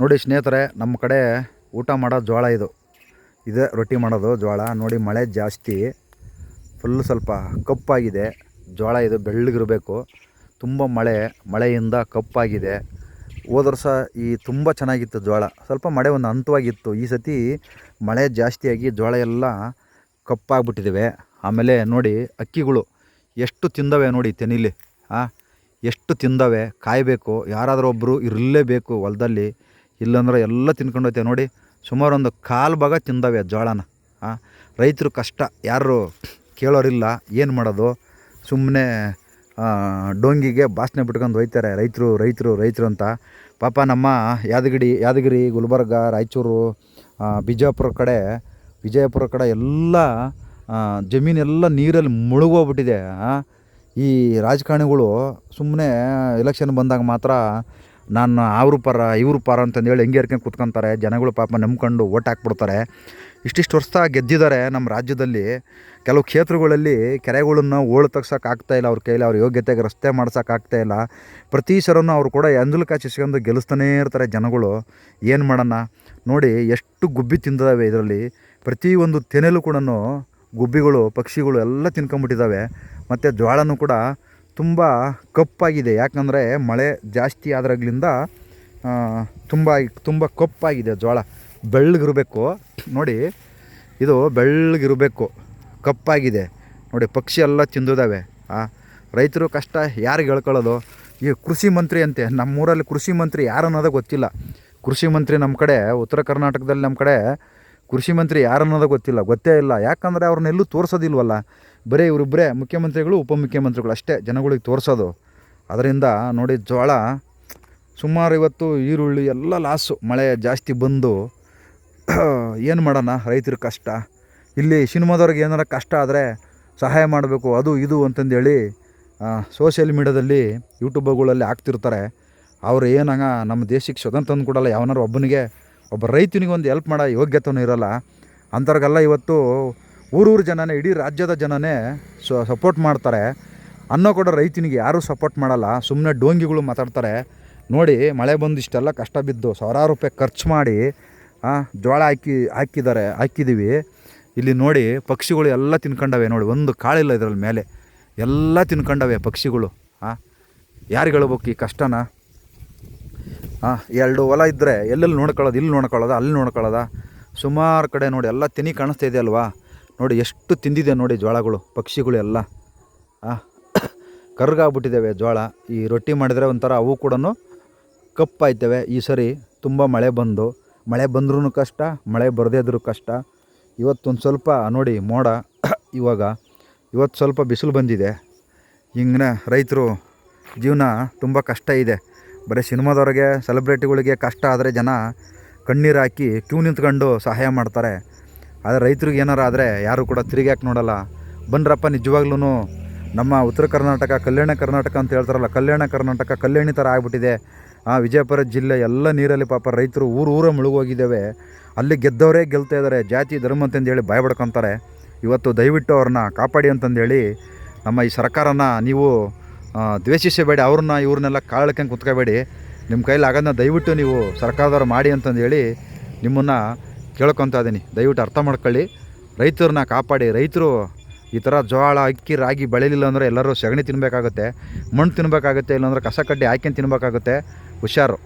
ನೋಡಿ ಸ್ನೇಹಿತರೆ, ನಮ್ಮ ಕಡೆ ಊಟ ಮಾಡೋ ಜೋಳ ಇದು. ಇದೇ ರೊಟ್ಟಿ ಮಾಡೋದು ಜೋಳ ನೋಡಿ ಮಳೆ ಜಾಸ್ತಿ. ಫುಲ್ ಸ್ವಲ್ಪ ಕಪ್ಪಾಗಿದೆ. ಜೋಳ ಇದು ಬೆಳ್ಳಗಿರಬೇಕು. ತುಂಬ ಮಳೆ, ಮಳೆಯಿಂದ ಕಪ್ಪಾಗಿದೆ. ಹೋದ ವರ್ಷ ಈ ತುಂಬ ಚೆನ್ನಾಗಿತ್ತು ಜೋಳ ಸ್ವಲ್ಪ ಮಳೆ ಒಂದು ಹಂತವಾಗಿತ್ತು. ಈ ಸತಿ ಮಳೆ ಜಾಸ್ತಿಯಾಗಿ ಜೋಳ ಎಲ್ಲ ಕಪ್ಪಾಗ್ಬಿಟ್ಟಿದ್ದಾವೆ ಆಮೇಲೆ ನೋಡಿ ಅಕ್ಕಿಗಳು ಎಷ್ಟು ತಿಂದವೆ ನೋಡಿ ತೆನಿಲಿ. ಹಾಂ ಎಷ್ಟು ತಿಂದವೆ, ಕಾಯಬೇಕು. ಯಾರಾದರೂ ಒಬ್ಬರು ಇರಲೇಬೇಕು ಹೊಲದಲ್ಲಿ. ಇಲ್ಲಾಂದ್ರೆ ಎಲ್ಲ ತಿನ್ಕೊಂಡು ನೋಡಿ ಸುಮಾರು ಒಂದು ಕಾಲು ಭಾಗ ತಿಂದವೆ ಜೋಳನ ಹಾಂ ರೈತರು ಕಷ್ಟ. ಯಾರು ಕೇಳೋರಿಲ್ಲ ಏನು ಮಾಡೋದು? ಸುಮ್ಮನೆ ಡೊಂಗಿಗೆ ಭಾಷಣ ಬಿಟ್ಕೊಂಡು ಹೋಯ್ತಾರೆ. ರೈತರು ರೈತರು ರೈತರು ಅಂತ. ಪಾಪ ನಮ್ಮ ಯಾದಗಿರಿ ಯಾದಗಿರಿ, ಗುಲ್ಬರ್ಗ, ರಾಯಚೂರು ಬಿಜಾಪುರ ಕಡೆ, ವಿಜಯಪುರ ಕಡೆ ಎಲ್ಲ ಜಮೀನೆಲ್ಲ ನೀರಲ್ಲಿ ಮುಳುಗೋಗ್ಬಿಟ್ಟಿದೆ. ಈ ರಾಜಕಾರಣಿಗಳು ಸುಮ್ಮನೆ ಎಲೆಕ್ಷನ್ ಬಂದಾಗ ಮಾತ್ರ ನಾನು ಅವ್ರ ಪರ, ಇವ್ರ ಪರ ಅಂತಂದೇಳಿ ಹೆಂಗೆ ಹೇರ್ಕೊಂಡು ಕೂತ್ಕೊಂತಾರೆ, ಜನಗಳು ಪಾಪ ನಂಬ್ಕೊಂಡು ಓಟ್ ಹಾಕ್ಬಿಡ್ತಾರೆ. ಇಷ್ಟಿಷ್ಟು ವರ್ಷ ಗೆದ್ದಿದ್ದಾರೆ ನಮ್ಮ ರಾಜ್ಯದಲ್ಲಿ. ಕೆಲವು ಕ್ಷೇತ್ರಗಳಲ್ಲಿ ಕೆರೆಗಳನ್ನು ಓಳು ಇಲ್ಲ, ಅವ್ರ ಕೈಲಿ ಅವ್ರ ಯೋಗ್ಯತೆಗೆ ರಸ್ತೆ ಇಲ್ಲ. ಪ್ರತಿ ಸರನು ಅವರು ಕೂಡ ಎಂದಲು ಕಾಚಿಸ್ಕೊಂಡು ಗೆಲ್ಲಿಸ್ತಾನೇ ಇರ್ತಾರೆ ಜನಗಳು. ಏನು ಮಾಡೋಣ? ನೋಡಿ, ಎಷ್ಟು ಗುಬ್ಬಿ ತಿಂದಿದ್ದಾವೆ ಇದರಲ್ಲಿ. ಪ್ರತಿಯೊಂದು ತೆನೆಲು ಕೂಡ ಗುಬ್ಬಿಗಳು, ಪಕ್ಷಿಗಳು ಎಲ್ಲ ತಿನ್ಕೊಂಬಿಟ್ಟಿದ್ದಾವೆ ಮತ್ತು ಜೋಳನೂ ಕೂಡ ತುಂಬ ಕಪ್ಪಾಗಿದೆ. ಯಾಕಂದರೆ ಮಳೆ ಜಾಸ್ತಿ ಆದ್ರಾಗ್ಲಿಂದ ತುಂಬ ತುಂಬ ಕಪ್ಪಾಗಿದೆ ಜೋಳ ಬೆಳ್ಳಗಿರಬೇಕು. ನೋಡಿ, ಇದು ಬೆಳ್ಳಗಿರಬೇಕು. ಕಪ್ಪಾಗಿದೆ. ನೋಡಿ, ಪಕ್ಷಿ ಎಲ್ಲ ತಿಂದಿದ್ದಾವೆ ರೈತರು ಕಷ್ಟ ಯಾರಿಗೆ ಹೇಳ್ಕೊಳ್ಳೋದು? ಈ ಕೃಷಿ ಮಂತ್ರಿ ಅಂತೆ. ನಮ್ಮೂರಲ್ಲಿ ಕೃಷಿ ಮಂತ್ರಿ ಯಾರು ಅನ್ನೋದೇ ಗೊತ್ತಿಲ್ಲ. ಕೃಷಿ ಮಂತ್ರಿ ನಮ್ಮ ಕಡೆ, ಉತ್ತರ ಕರ್ನಾಟಕದಲ್ಲಿ ನಮ್ಮ ಕಡೆ ಕೃಷಿ ಮಂತ್ರಿ ಯಾರು ಗೊತ್ತಿಲ್ಲ, ಗೊತ್ತೇ ಇಲ್ಲ. ಯಾಕಂದರೆ ಅವ್ರನ್ನೆಲ್ಲೂ ತೋರಿಸೋದಿಲ್ವಲ್ಲ? ಬರೀ ಇವರಿಬ್ಬರೇ ಮುಖ್ಯಮಂತ್ರಿಗಳು, ಉಪಮುಖ್ಯಮಂತ್ರಿಗಳು ಅಷ್ಟೇ ಜನಗಳಿಗೆ ತೋರಿಸೋದು. ಅದರಿಂದ ನೋಡಿ ಜೋಳ ಸುಮಾರು ಇವತ್ತು ಈರುಳ್ಳಿ ಎಲ್ಲ ಲಾಸು, ಮಳೆ ಜಾಸ್ತಿ ಬಂದು ಏನು ಮಾಡೋಣ ರೈತರ ಕಷ್ಟ? ಇಲ್ಲಿ ಸಿನಿಮಾದವ್ರಿಗೆ ಏನಾರ ಕಷ್ಟ ಆದರೆ ಸಹಾಯ ಮಾಡಬೇಕು, ಅದು ಇದು ಅಂತಂದೇಳಿ ಸೋಷಿಯಲ್ ಮೀಡ್ಯಾದಲ್ಲಿ ಯೂಟ್ಯೂಬ್ಗಳಲ್ಲಿ ಹಾಕ್ತಿರ್ತಾರೆ. ಅವ್ರು ಏನಂಗ ನಮ್ಮ ದೇಶಕ್ಕೆ ಸ್ವತಂತ್ರ ತಂದು ಕೊಡಲ್ಲ, ಯಾವನಾರು ಒಬ್ಬನಿಗೆ ಒಬ್ಬ ರೈತನಿಗೆ ಒಂದು ಹೆಲ್ಪ್ ಮಾಡೋ ಯೋಗ್ಯತೆನೂ ಇರೋಲ್ಲ. ಅಂಥವ್ರಿಗೆಲ್ಲ ಇವತ್ತು ಊರೂರು ಜನನೇ, ಇಡೀ ರಾಜ್ಯದ ಜನನೇ ಸಪೋರ್ಟ್ ಮಾಡ್ತಾರೆ. ಅನ್ನೋ ಕೂಡ ರೈತನಿಗೆ ಯಾರೂ ಸಪೋರ್ಟ್ ಮಾಡಲ್ಲ. ಸುಮ್ಮನೆ ಡೋಂಗಿಗಳು ಮಾತಾಡ್ತಾರೆ. ನೋಡಿ, ಮಳೆ ಬಂದು ಇಷ್ಟೆಲ್ಲ ಕಷ್ಟ ಬಿದ್ದು ಸಾವಿರಾರು ರೂಪಾಯಿ ಖರ್ಚು ಮಾಡಿ ಜೋಳ ಹಾಕಿ, ಹಾಕಿದ್ದಾರೆ, ಹಾಕಿದ್ದೀವಿ. ಇಲ್ಲಿ ನೋಡಿ, ಪಕ್ಷಿಗಳು ಎಲ್ಲ ತಿನ್ಕೊಂಡವೆ. ನೋಡಿ, ಒಂದು ಕಾಳಿಲ್ಲ ಇದರಲ್ಲಿ ಮೇಲೆ. ಎಲ್ಲ ತಿನ್ಕೊಂಡವೆ ಪಕ್ಷಿಗಳು ಹಾಂ ಯಾರಿಗೆ ಹೇಳ್ಬೇಕು ಈ ಕಷ್ಟನ? ಹಾಂ ಎರಡು ಹೊಲ ಇದ್ದರೆ ಎಲ್ಲೆಲ್ಲಿ ನೋಡ್ಕೊಳ್ಳೋದು, ಇಲ್ಲಿ ನೋಡ್ಕೊಳ್ಳೋದ, ಅಲ್ಲಿ ನೋಡ್ಕೊಳ್ಳೋದ? ಸುಮಾರು ಕಡೆ ನೋಡಿ, ಎಲ್ಲ ತಿನಿ ಕಾಣಿಸ್ತಾ ಇದೆ ಅಲ್ವಾ? ನೋಡಿ, ಎಷ್ಟು ತಿಂದಿದೆ ನೋಡಿ ಜೋಳಗಳು ಪಕ್ಷಿಗಳು ಎಲ್ಲ. ಹಾಂ ಕರ್ಗಾಗ್ಬಿಟ್ಟಿದ್ದಾವೆ ಜೋಳ ಈ ರೊಟ್ಟಿ ಮಾಡಿದರೆ ಒಂಥರ ಅವು ಕೂಡ ಕಪ್ಪಾಯ್ತವೆ. ಈ ಸರಿ ತುಂಬ ಮಳೆ ಬಂದು, ಮಳೆ ಬಂದ್ರೂ ಕಷ್ಟ, ಮಳೆ ಬರದೇ ಇದ್ರೂ ಕಷ್ಟ. ಇವತ್ತೊಂದು ಸ್ವಲ್ಪ, ನೋಡಿ, ಮೋಡ ಇವಾಗ, ಇವತ್ತು ಸ್ವಲ್ಪ ಬಿಸಿಲು ಬಂದಿದೆ. ಹಿಂಗೆ ರೈತರು ಜೀವನ ತುಂಬ ಕಷ್ಟ ಇದೆ. ಬರೀ ಸಿನಿಮಾದವ್ರಿಗೆ ಸೆಲೆಬ್ರಿಟಿಗಳಿಗೆ ಕಷ್ಟ ಆದರೆ ಜನ ಕಣ್ಣೀರು ಹಾಕಿ ಕ್ಯೂ ನಿಂತ್ಕೊಂಡು ಸಹಾಯ ಮಾಡ್ತಾರೆ. ಆದರೆ ರೈತರಿಗೆ ಏನಾರು ಆದರೆ ಯಾರೂ ಕೂಡ ತಿರುಗ್ಯಾಕೆ ನೋಡಲ್ಲ. ಬನ್ರಪ್ಪ ನಿಜವಾಗ್ಲೂ ನಮ್ಮ ಉತ್ತರ ಕರ್ನಾಟಕ, ಕಲ್ಯಾಣ ಕರ್ನಾಟಕ ಅಂತ ಹೇಳ್ತಾರಲ್ಲ, ಕಲ್ಯಾಣ ಕರ್ನಾಟಕ ಕಲ್ಯಾಣಿ ಥರ ಆಗ್ಬಿಟ್ಟಿದೆ. ಆ ವಿಜಯಪುರ ಜಿಲ್ಲೆ ಎಲ್ಲ ನೀರಲ್ಲಿ ಪಾಪ ರೈತರು ಊರು ಊರ ಮುಳುಗೋಗಿದ್ದೇವೆ. ಅಲ್ಲಿ ಗೆದ್ದವರೇ ಗೆಲ್ತಾ ಇದ್ದಾರೆ ಜಾತಿ, ಧರ್ಮ ಅಂತಂದೇಳಿ ಭಯ ಪಡ್ಕೊತಾರೆ ಇವತ್ತು ದಯವಿಟ್ಟು ಅವ್ರನ್ನ ಕಾಪಾಡಿ ಅಂತಂದೇಳಿ ನಮ್ಮ ಈ ಸರ್ಕಾರನ ನೀವು ದ್ವೇಷಿಸಬೇಡಿ, ಅವ್ರನ್ನ ಇವ್ರನ್ನೆಲ್ಲ ಕಾಳಕ್ಕೆ ಕುತ್ಕೋಬೇಡಿ. ನಿಮ್ಮ ಕೈಲಿ ಆಗೋದನ್ನ ದಯವಿಟ್ಟು ನೀವು ಸರ್ಕಾರದವ್ರು ಮಾಡಿ ಅಂತಂದೇಳಿ ನಿಮ್ಮನ್ನು ಕೇಳ್ಕೊತಾ ಇದ್ದೀನಿ ದಯವಿಟ್ಟು ಅರ್ಥ ಮಾಡ್ಕೊಳ್ಳಿ. ರೈತರನ್ನ ಕಾಪಾಡಿ. ರೈತರು ಈ ಥರ ಜೋಳ ಅಕ್ಕಿ, ರಾಗಿ ಬೆಳೆಯಲಿಲ್ಲ ಅಂದರೆ ಎಲ್ಲರೂ ಸಗಣಿ ತಿನ್ನಬೇಕಾಗುತ್ತೆ ಮಣ್ಣು ತಿನ್ನಬೇಕಾಗುತ್ತೆ ಇಲ್ಲಾಂದ್ರೆ ಕಸ ಕಡ್ಡಿ ಹಾಕ್ಯಂಡು ತಿನ್ನಬೇಕಾಗುತ್ತೆ ಹುಷಾರು.